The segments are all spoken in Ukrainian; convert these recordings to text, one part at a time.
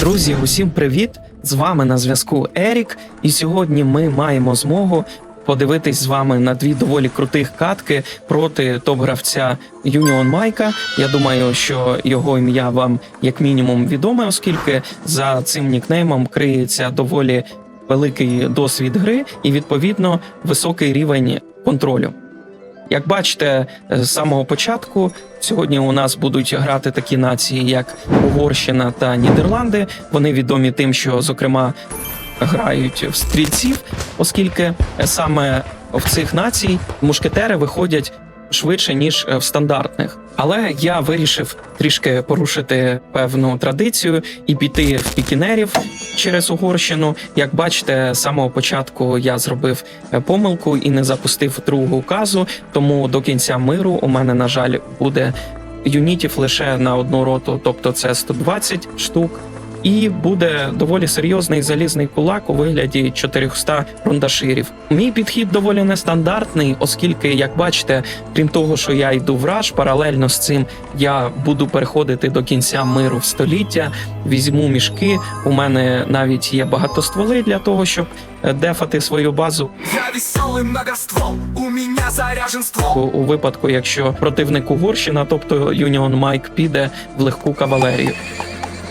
Друзі, усім привіт! З вами на зв'язку Ерік, і сьогодні ми маємо змогу подивитись з вами на дві доволі крутих катки проти топ-гравця Юніон Майка. Я думаю, що його ім'я вам як мінімум відоме, оскільки за цим нікнеймом криється доволі великий досвід гри і відповідно високий рівень контролю. Як бачите, з самого початку сьогодні у нас будуть грати такі нації, як Угорщина та Нідерланди. Вони відомі тим, що зокрема грають в стрільців, оскільки саме в цих націй мушкетери виходять швидше ніж в стандартних. Але я вирішив трішки порушити певну традицію і піти в пікінерів через Угорщину. Як бачите, з самого початку я зробив е, помилку і не запустив другу казу. Тому до кінця миру у мене, на жаль, буде юнітів лише на одну роту, тобто це 120 штук. І буде доволі серйозний залізний кулак у вигляді 400 рундаширів. Мій підхід доволі нестандартний, оскільки, як бачите, крім того, що я йду в раш, паралельно з цим я буду переходити до кінця миру в століття. Візьму мішки. У мене навіть є багатостволи для того, щоб е, дефати свою базу. Я веселый многоствол, у меня заряжен ствол У випадку, якщо противник Угорщина, тобто Юніон Майк піде в легку кавалерію.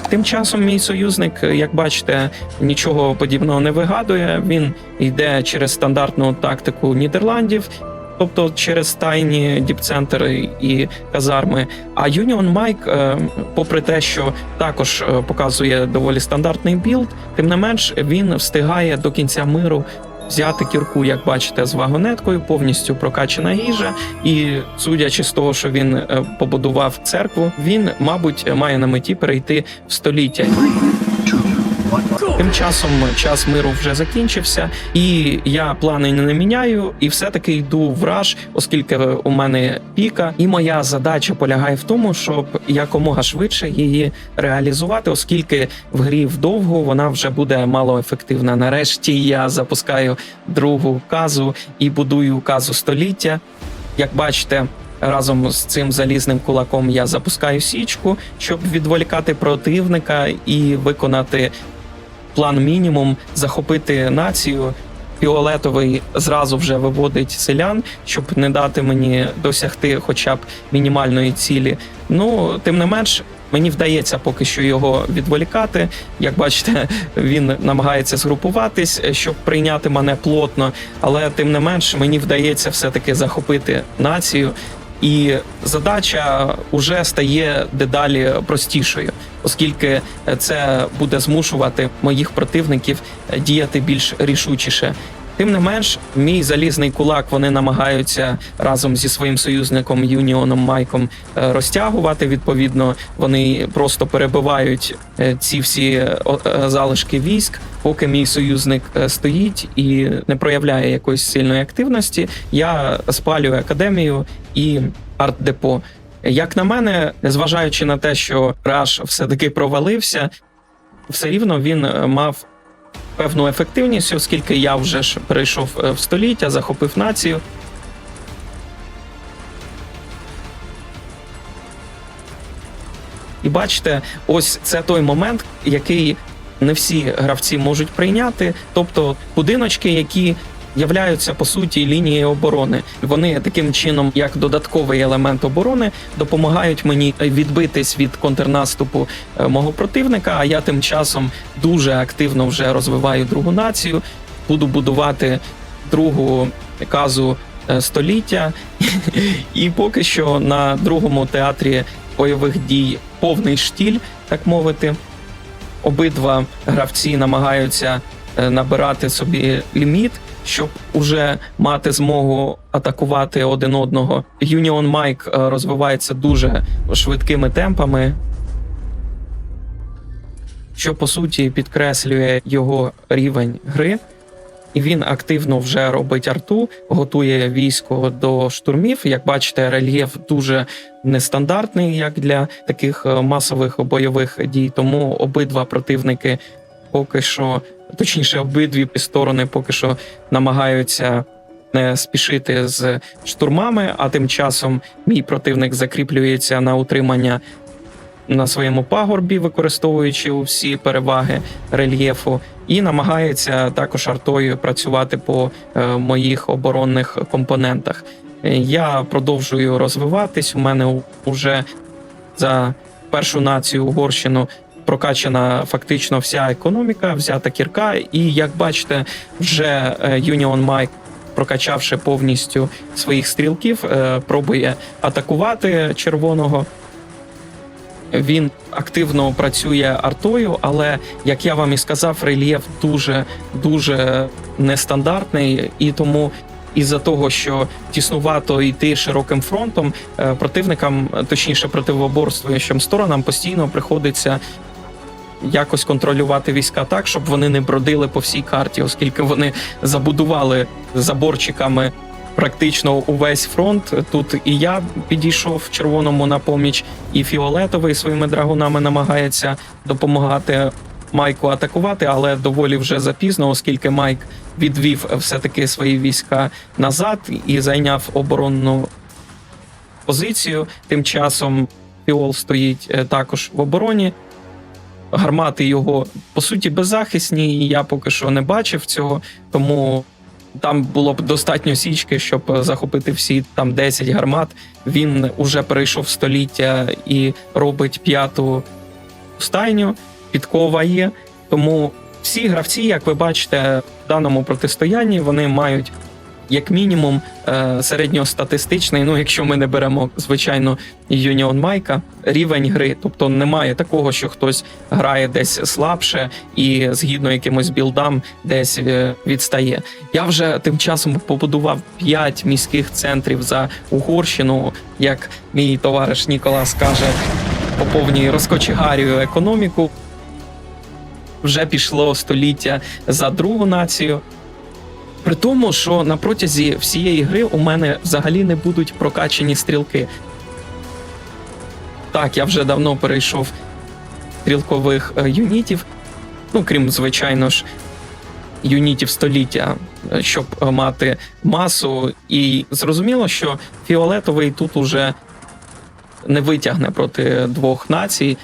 Тим часом мій союзник, як бачите, нічого подібного не вигадує. Він йде через стандартну тактику Нідерландів, тобто через тайні діпцентри і казарми. А Юніон Майк, е, попри те, що також е, показує доволі стандартний білд, тим не менш він встигає до кінця миру. Взяти кірку, як бачите, з вагонеткою, повністю прокачана їжа, і судячи з того, що він е, побудував церкву, він, мабуть, має на меті перейти в століття. Тим часом час миру вже закінчився, і я плани не міняю, і все-таки йду в раж, оскільки у мене піка. І моя задача полягає в тому, щоб якомога швидше її реалізувати, оскільки в грі вдовго вона вже буде малоефективна. Нарешті я запускаю другу казу і будую казу століття. Як бачите. Разом з цим залізним кулаком я запускаю січку, щоб відволікати противника і виконати план мінімум захопити націю. Фіолетовий зразу вже виводить селян, щоб не дати мені досягти хоча б мінімальної цілі. Ну, тим не менш, мені вдається поки що його відволікати. Як бачите, він намагається згрупуватись, щоб прийняти мене плотно, але тим не менш мені вдається все-таки захопити націю. І задача вже стає дедалі простішою, оскільки це буде змушувати моїх противників діяти більш рішучіше. Тим не менш, мій залізний кулак вони намагаються разом зі своїм союзником Юніоном Майком е, розтягувати. Відповідно, вони просто перебивають е, ці всі е, залишки військ. Поки мій союзник стоїть і не проявляє якоїсь сильної активності, я спалюю академію і арт-депо. Як на мене, незважаючи на те, що Раш все-таки провалився, все рівно він мав певну ефективність, оскільки я вже ж перейшов е, в століття, захопив націю. І бачите, ось це той момент, який не всі гравці можуть прийняти. Тобто будиночки, які являються по суті лінією оборони. Вони таким чином, як додатковий елемент оборони, допомагають мені відбитись від контрнаступу е, мого противника. А я тим часом дуже активно вже розвиваю другу націю. Буду будувати другу казу е, століття. І поки що на другому театрі бойових дій повний штіль, так мовити. Обидва гравці намагаються е, набирати собі ліміт, щоб уже мати змогу атакувати один одного. Юніон Майк е, розвивається дуже швидкими темпами, що по суті підкреслює його рівень гри. І він активно вже робить арту, готує військо до штурмів. Як бачите, рельєф дуже нестандартний, як для таких е, масових бойових дій. Тому обидва противники поки що, точніше, обидві сторони поки що намагаються не спішити з штурмами. А тим часом мій противник закріплюється на утримання на своєму пагорбі, використовуючи всі переваги рельєфу, і намагається також артою працювати по е, моїх оборонних компонентах. Е, Я продовжую розвиватись. У мене вже за першу націю Угорщину прокачана фактично вся економіка, взята кірка. І як бачите, вже е, Union Mike, прокачавши повністю своїх стрілків, е, пробує атакувати червоного. Він активно працює артою, але як я вам і сказав, рельєф дуже дуже нестандартний, і тому із-за того, що тіснувато йти широким фронтом, е, противникам, е, точніше противоборствуючим сторонам, постійно приходиться якось контролювати війська так, щоб вони не бродили по всій карті, оскільки вони забудували заборчиками практично увесь фронт. Тут і я підійшов червоному на поміч, і фіолетовий своїми драгунами намагається допомагати Майку атакувати, але доволі вже запізно, оскільки Майк відвів все-таки свої війська назад і зайняв оборонну позицію. Тим часом Фіол стоїть е, також в обороні. Гармати його по суті беззахисні, і я поки що не бачив цього, тому там було б достатньо січки, щоб е, захопити всі там 10 гармат. Він уже перейшов століття і робить п'яту стайню, підкова є. Тому всі гравці, як ви бачите, в даному протистоянні вони мають як мінімум е, середньостатистичний, ну якщо ми не беремо звичайно Юніон Майка, рівень гри. Тобто немає такого, що хтось грає десь слабше і згідно якимось білдам десь е, відстає. Я вже тим часом побудував 5 міських центрів за Угорщину, як мій товариш Ніколас каже, поповнює розкочегарюю економіку. Вже пішло століття за другу націю. При тому, що на протязі всієї гри у мене взагалі не будуть прокачені стрілки. Так, я вже давно перейшов стрілкових е, юнітів, ну крім, звичайно ж, юнітів століття, е, щоб е, мати масу. І зрозуміло, що фіолетовий тут уже не витягне проти двох націй.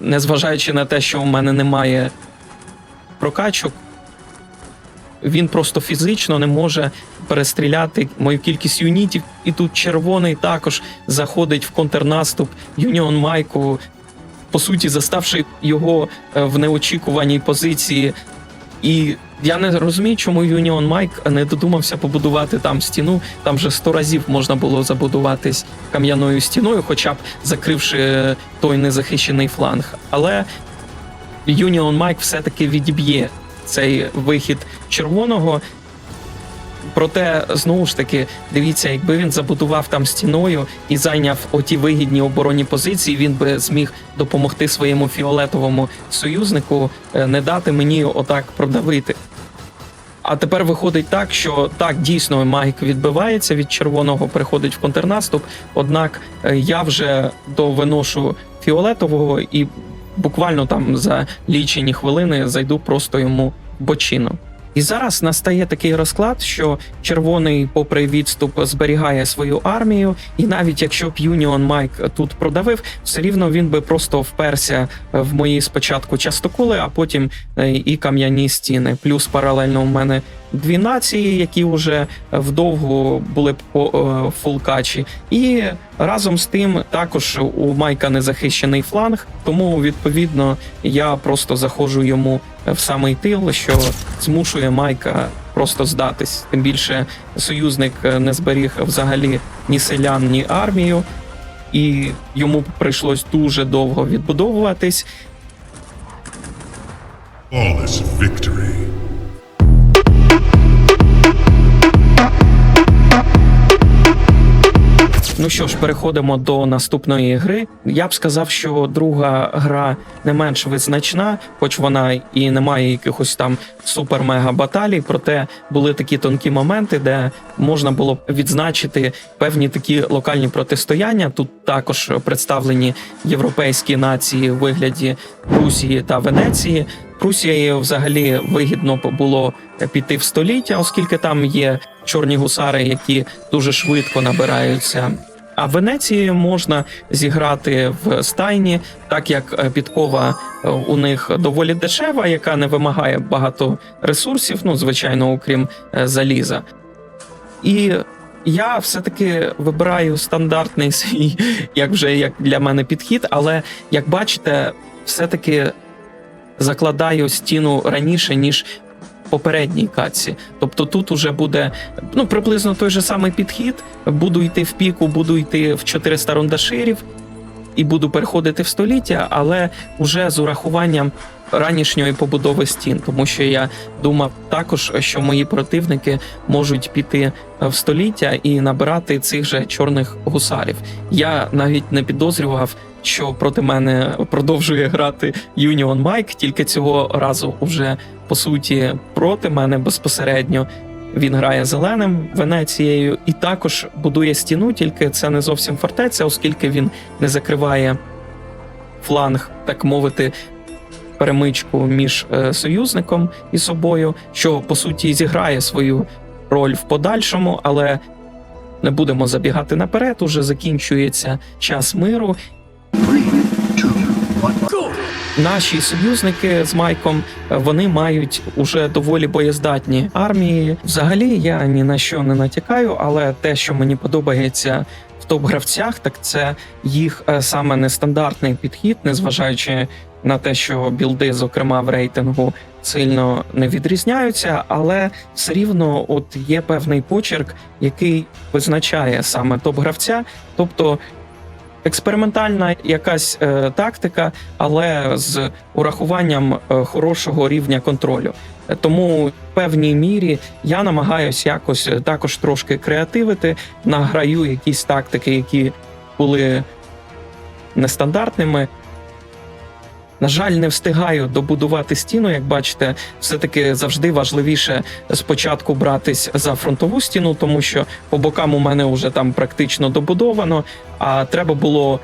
Незважаючи на те, що у мене немає прокачок, він просто фізично не може перестріляти мою кількість юнітів. І тут червоний також заходить в контрнаступ Юніон Майку, по суті, заставши його е, в неочікуваній позиції. І я не розумію, чому Юніон Майк не додумався побудувати там стіну. Там вже сто разів можна було забудуватись кам'яною стіною, хоча б закривши е, той незахищений фланг. Але Юніон Майк все-таки відіб'є цей вихід червоного. Проте, знову ж таки, дивіться, якби він забудував там стіною і зайняв оті вигідні оборонні позиції, він би зміг допомогти своєму фіолетовому союзнику е, не дати мені отак продавити. А тепер виходить так, що так дійсно Майк відбивається від червоного, переходить в контрнаступ. Однак е, я вже довиношу фіолетового і буквально там за лічені хвилини зайду просто йому бочину. І зараз настає такий розклад, що червоний, попри відступ, зберігає свою армію, і навіть якщо б Юніон Майк тут продавив, все рівно він би просто вперся в мої спочатку частокули, а потім е, і кам'яні стіни. Плюс паралельно у мене дві нації, які вже вдовго були по е, фулкачі. І разом з тим також у Майка незахищений фланг, тому відповідно я просто заходжу йому в самий тил, що змушує Майка просто здатись. Тим більше союзник не зберіг взагалі ні селян, ні армію, і йому прийшлось дуже довго відбудовуватись. Flawless victory. Що ж, переходимо до наступної гри. Я б сказав, що друга гра не менш визначна, хоч вона і не має якихось там супер-мега баталій, проте були такі тонкі моменти, де можна було б відзначити певні такі локальні протистояння. Тут також представлені європейські нації у вигляді Русії та Венеції. Прусією взагалі вигідно було піти в століття, оскільки там є чорні гусари, які дуже швидко набираються. А Венецією можна зіграти в стайні, так як е, підкова е, у них доволі дешева, яка не вимагає багато ресурсів, ну звичайно, окрім е, заліза. І я все-таки вибираю стандартний свій, як вже як для мене підхід, але як бачите, все-таки закладаю стіну раніше, ніж в попередній каці. Тобто тут уже буде ну, приблизно той же самий підхід. Буду йти в піку, буду йти в 400 рундаширів і буду переходити в століття, але вже з урахуванням ранішньої побудови стін, тому що я думав також, що мої противники можуть піти в століття і набирати цих же чорних гусарів. Я навіть не підозрював, що проти мене продовжує грати Юніон Майк, тільки цього разу вже по суті проти мене безпосередньо. Він грає зеленим Венецією і також будує стіну, тільки це не зовсім фортеця, оскільки він не закриває фланг, так мовити, перемичку між е, союзником і собою, що по суті зіграє свою роль в подальшому, але не будемо забігати наперед. Уже закінчується час миру. Наші союзники з Майком е, вони мають уже доволі боєздатні армії. Взагалі я ні на що не натякаю, але те, що мені подобається в топ-гравцях, так це їх е, саме нестандартний підхід, незважаючи на те, що білди, зокрема в рейтингу, сильно не відрізняються, але все рівно от є певний почерк, який визначає саме топ-гравця, тобто. Експериментальна якась е, тактика, але з урахуванням е, хорошого рівня контролю. Тому в певній мірі я намагаюся якось е, також трошки креативити, награю якісь тактики, які були нестандартними. На жаль, не встигаю добудувати стіну. Як бачите, все-таки завжди важливіше спочатку братись за фронтову стіну, тому що по бокам у мене вже там практично добудовано. А треба було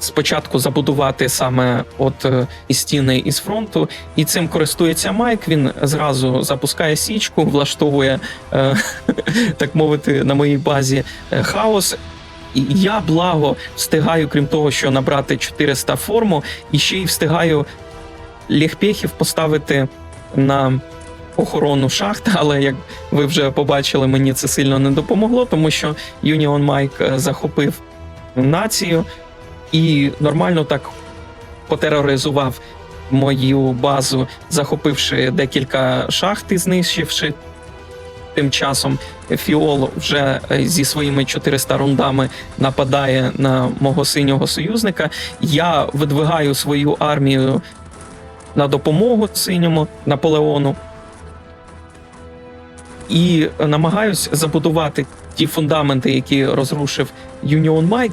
спочатку забудувати саме от е, і стіни із фронту, і цим користується Майк. Він зразу запускає січку, влаштовує, е, так мовити, на моїй базі е, хаос. Я благо встигаю, крім того, що набрати 400 форму, і ще й встигаю лігпехів поставити на охорону шахт. Але як ви вже побачили, мені це сильно не допомогло, тому що Юніон Майк е, захопив націю і нормально так потероризував мою базу, захопивши декілька шахт і знищивши. Тим часом Фіол вже е, зі своїми 400 рундами нападає на мого синього союзника. Я видвигаю свою армію на допомогу синьому Наполеону і намагаюсь забудувати ті фундаменти, які розрушив Юніон Майк.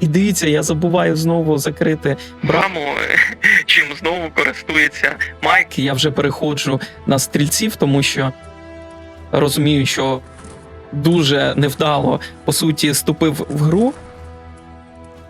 І дивіться, я забуваю знову закрити браму, чим знову користується Майк. Я вже переходжу на стрільців, тому що розумію, що дуже невдало по суті ступив в гру.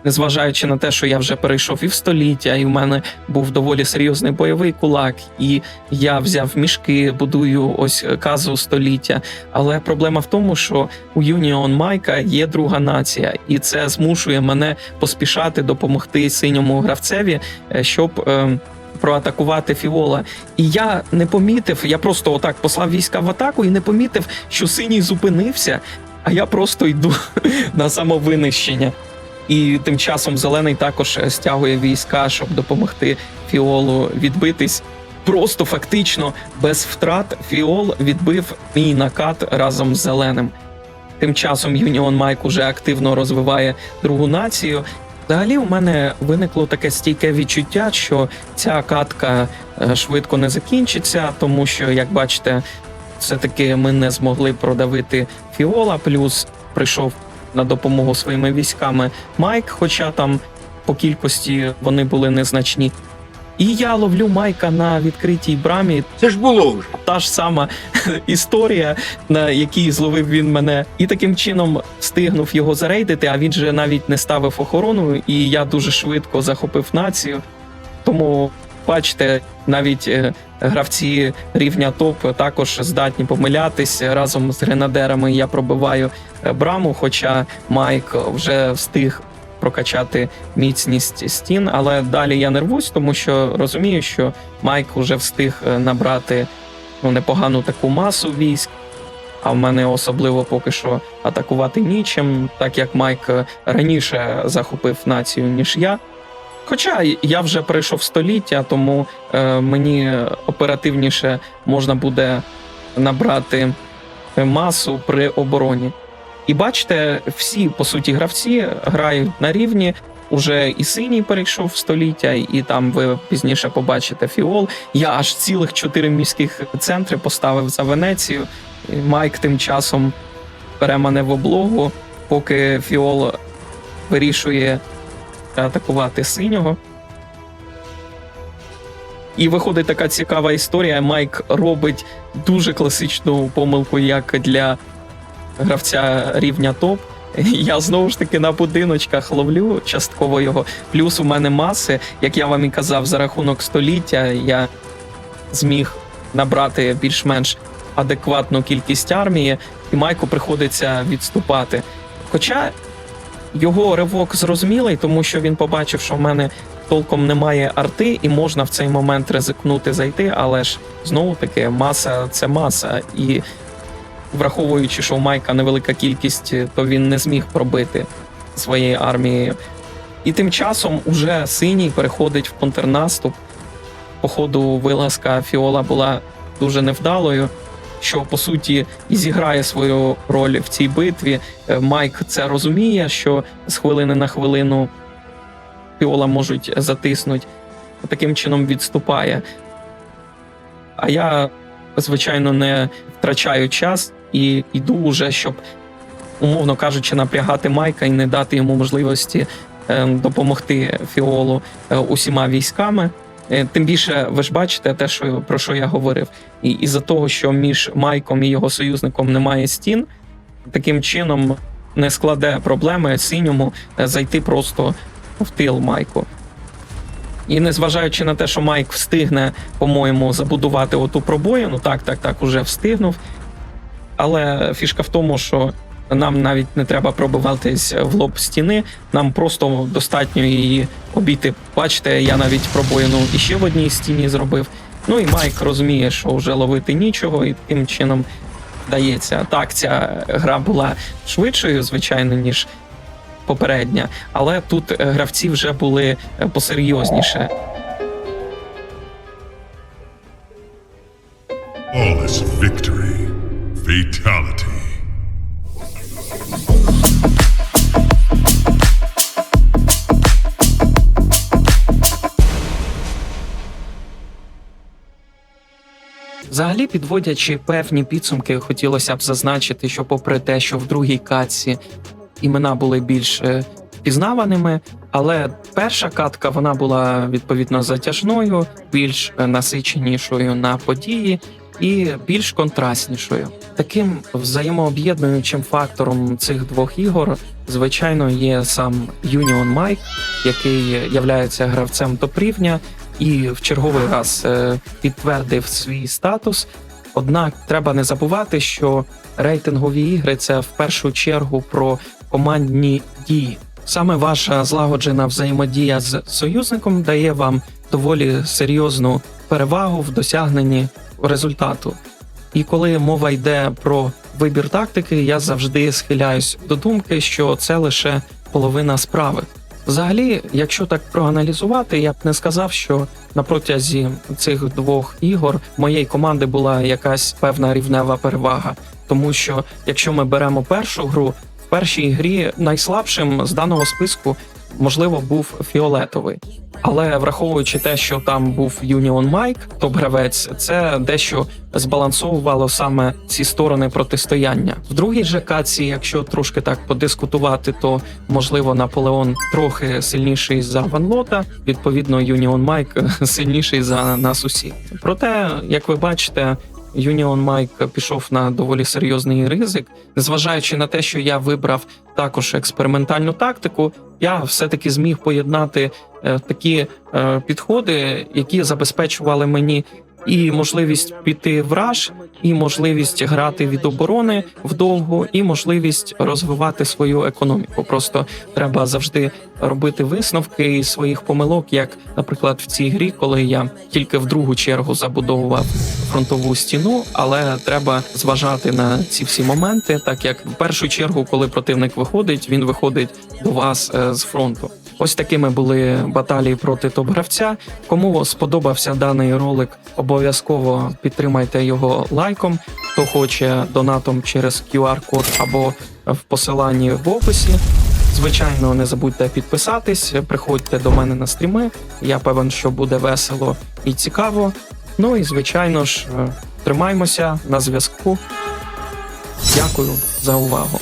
Незважаючи на те, що я вже перейшов і в століття, і в мене був доволі серйозний бойовий кулак, і я взяв мішки, будую ось казу століття. Але проблема в тому, що у Юніон Майка є друга нація, і це змушує мене поспішати допомогти синьому гравцеві, е, щоб. е, Проатакувати Фіола, і я не помітив. Я просто отак послав війська в атаку і не помітив, що синій зупинився, а я просто йду на самовинищення. І тим часом зелений також е, стягує війська, щоб допомогти Фіолу відбитись. Просто фактично без втрат Фіол відбив мій накат разом з зеленим. Тим часом Юніон Майк уже активно розвиває другу націю. Взагалі, у мене виникло таке стійке відчуття, що ця катка е, швидко не закінчиться, тому що, як бачите, все-таки ми не змогли продавити Фіола, плюс прийшов на допомогу своїми військами Майк, хоча там по кількості вони були незначні. І я ловлю Майка на відкритій брамі. Це ж було вже. Та ж сама історія, на якій зловив він мене, і таким чином встигнув його зарейдити. А він же навіть не ставив охорону, і я дуже швидко захопив націю. Тому бачите, навіть е, гравці рівня топ також здатні помилятись. Разом з гренадерами я пробиваю е, браму, хоча Майк вже встиг прокачати міцність стін. Але далі я нервусь, тому що розумію, що Майк вже встиг е, набрати ну, непогану таку масу військ. А в мене особливо поки що атакувати нічим, так як Майк раніше захопив націю, ніж я. Хоча я вже пройшов століття, тому е, мені оперативніше можна буде набрати масу при обороні. І бачите, всі по суті гравці грають на рівні. Уже і синій перейшов століття, і там ви пізніше побачите фіол. Я аж цілих чотири міських центри поставив за Венецію. Майк тим часом бере мене в облогу, поки фіол вирішує атакувати синього. І виходить така цікава історія. Майк робить дуже класичну помилку, як для гравця рівня топ. Я знову ж таки на будиночках ловлю частково його. Плюс у мене маси, як я вам і казав, за рахунок століття я зміг набрати більш-менш адекватну кількість армії, і Майку приходиться відступати. Хоча його ривок зрозумілий, тому що він побачив, що в мене толком немає арти, і можна в цей момент ризикнути зайти, але ж знову таки маса це маса. І враховуючи, що у Майка невелика кількість, то він не зміг пробити своєю армією. І тим часом уже синій переходить в контрнаступ. Походу, вилазка Фіола була дуже невдалою, що по суті і зіграє свою роль в цій битві. Е, Майк це розуміє, що з хвилини на хвилину Фіола можуть затиснути, таким чином відступає. А я, звичайно, не втрачаю час і йду вже, щоб, умовно кажучи, напрягати Майка і не дати йому можливості е, допомогти Фіолу е, усіма військами. Е, Тим більше, ви ж бачите те, що про що я говорив, і із-за того, що між Майком і його союзником немає стін, таким чином не складе проблеми синьому е, зайти просто в тил Майку. І незважаючи на те, що Майк встигне, по-моєму, забудувати оту пробоїну, так, так, так, уже встигнув. Але фішка в тому, що нам навіть не треба пробиватись в лоб стіни, нам просто достатньо її обійти. Бачите, я навіть пробоїну іще в одній стіні зробив. Ну і Майк розуміє, що вже ловити нічого, і таким чином дається. Так, ця гра була швидшою, звичайно, ніж попередня, але тут е, гравці вже були е, посерйозніше. Flawless victory. Fatality. Взагалі, підводячи певні підсумки, хотілося б зазначити, що, попри те, що в другій катці імена були більш е, впізнаваними, але перша катка вона була відповідно затяжною, більш насиченішою на події і більш контрастнішою. Таким взаємооб'єднуючим фактором цих двох ігор, звичайно, є сам Union Mike, який являється гравцем топ-рівня і в черговий раз е, підтвердив свій статус. Однак треба не забувати, що рейтингові ігри це в першу чергу про командні дії. Саме ваша злагоджена взаємодія з союзником дає вам доволі серйозну перевагу в досягненні результату. І коли мова йде про вибір тактики, я завжди схиляюсь до думки, що це лише половина справи. Взагалі, якщо так проаналізувати, я б не сказав, що на протязі цих двох ігор моєї команди була якась певна рівнева перевага. Тому що якщо ми беремо першу гру, в першій грі найслабшим з даного списку можливо був фіолетовий. Але враховуючи те, що там був Юніон Майк, топ-гравець, це дещо збалансовувало саме ці сторони протистояння. В другій же каці, якщо трошки так подискутувати, то можливо Наполеон трохи сильніший за Ванлота. Відповідно, Юніон Майк сильніший за нас усіх. Проте, як ви бачите, Union Mike пішов на доволі серйозний ризик, незважаючи на те, що я вибрав також експериментальну тактику, я все-таки зміг поєднати е, такі е, підходи, які забезпечували мені і можливість піти в раш, і можливість грати від оборони вдовго, і можливість розвивати свою економіку. Просто треба завжди робити висновки своїх помилок, як, наприклад, в цій грі, коли я тільки в другу чергу забудовував фронтову стіну, але треба зважати на ці всі моменти, так як в першу чергу, коли противник виходить, він виходить до вас е, з фронту. Ось такими були баталії проти топ-гравця. Кому сподобався даний ролик, обов'язково підтримайте його лайком. Хто хоче донатом через QR-код або в посиланні в описі. Звичайно, не забудьте підписатись, приходьте до мене на стріми. Я певен, що буде весело і цікаво. Ну і звичайно ж, тримаймося на зв'язку. Дякую за увагу.